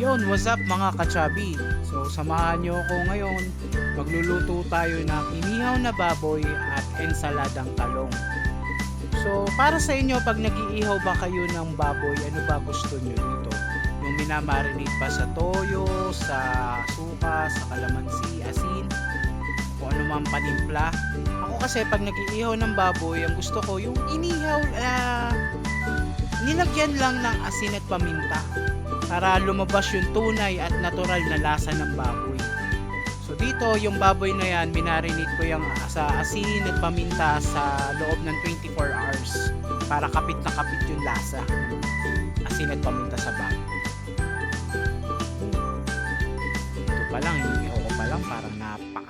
Yon, what's up mga kachabi? So, samahan nyo ako ngayon. Magluluto tayo ng inihaw na baboy at ensaladang talong. So, para sa inyo, pag nag-iihaw ba kayo ng baboy, ano ba gusto nyo dito? Yung minamarinate ba sa toyo, sa suka, sa kalamansi, asin, kung ano panimpla. Ako kasi pag nag-iihaw ng baboy, ang gusto ko yung inihaw, ah, nilagyan lang ng asin at paminta para lumabas yung tunay at natural na lasa ng baboy. So dito, yung baboy na yan, minarinate ko yung sa asin at paminta sa loob ng 24 hours para kapit na kapit yung lasa asin at paminta sa baboy.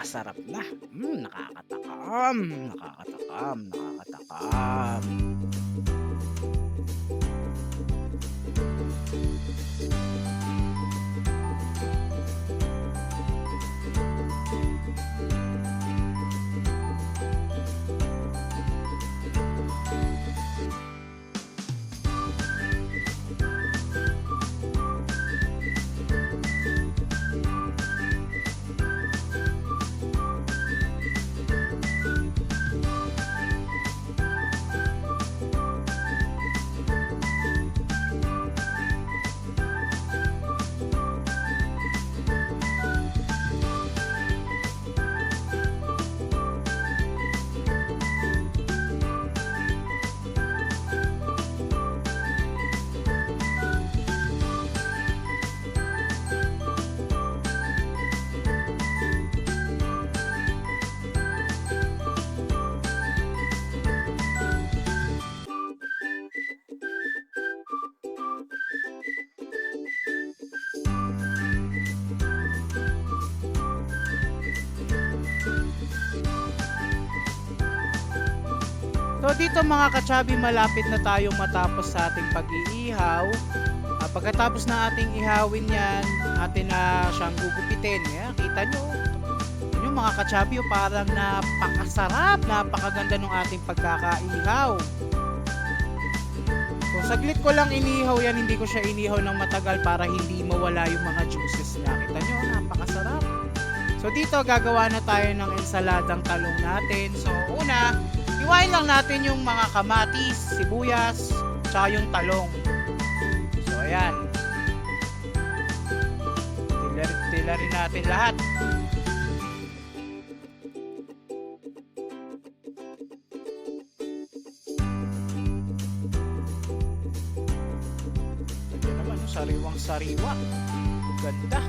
Napakasarap na. Mm, nakakatakam, nakakatakam, nakakatakam. So dito mga kachabi, malapit na tayong matapos sa ating pag-iihaw. Ah, pagkatapos na ating ihawin yan, atin na siyang gugupitin. Yan, kita nyo. Yun yung mga kachabi, oh, parang napakasarap, napakaganda ng ating pagkakaihaw. So saglit ko lang inihaw yan, hindi ko siya inihaw ng matagal para hindi mawala yung mga juices niya. Kita nyo, napakasarap. So dito gagawa na tayo ng ensaladang talong natin. So una, Iwain lang natin yung mga kamatis, sibuyas, tsaka yung talong. So, ayan. Tilar, tilarin natin lahat. Ito naman, oh, sariwang sariwa. Ganda.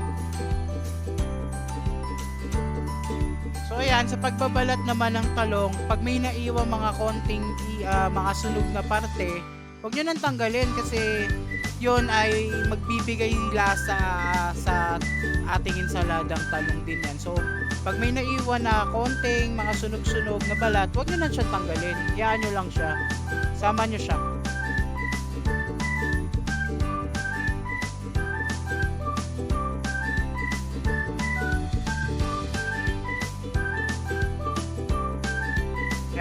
So ayan, sa pagbabalat naman ng talong, pag may naiwan mga konting ah, mga sunog na parte, huwag nyo nang tanggalin kasi yon ay magbibigay lasa sa ating ensaladang talong din yan. So, pag may naiwan na konting mga sunog-sunog na balat, huwag nyo na siya tanggalin. Iyaan nyo lang siya. Sama nyo siya.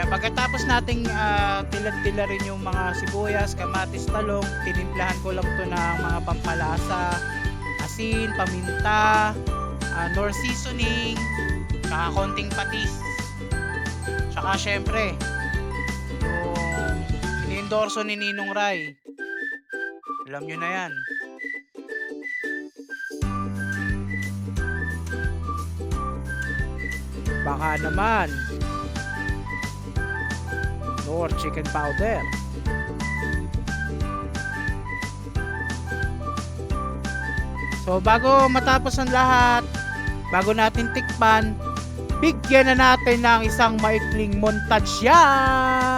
Kaya pagkatapos nating uh, tilad-tilarin yung mga sibuyas, kamatis, talong, tinimplahan ko lang to ng mga pampalasa, asin, paminta, uh, nor seasoning, saka konting patis. Saka syempre, yung ini-endorso ni Ninong Rai. Alam nyo na yan. Baka naman, or chicken powder. So bago matapos ang lahat, bago natin tikpan, bigyan na natin ng isang maikling montage yan!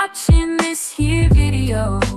Watching this here video.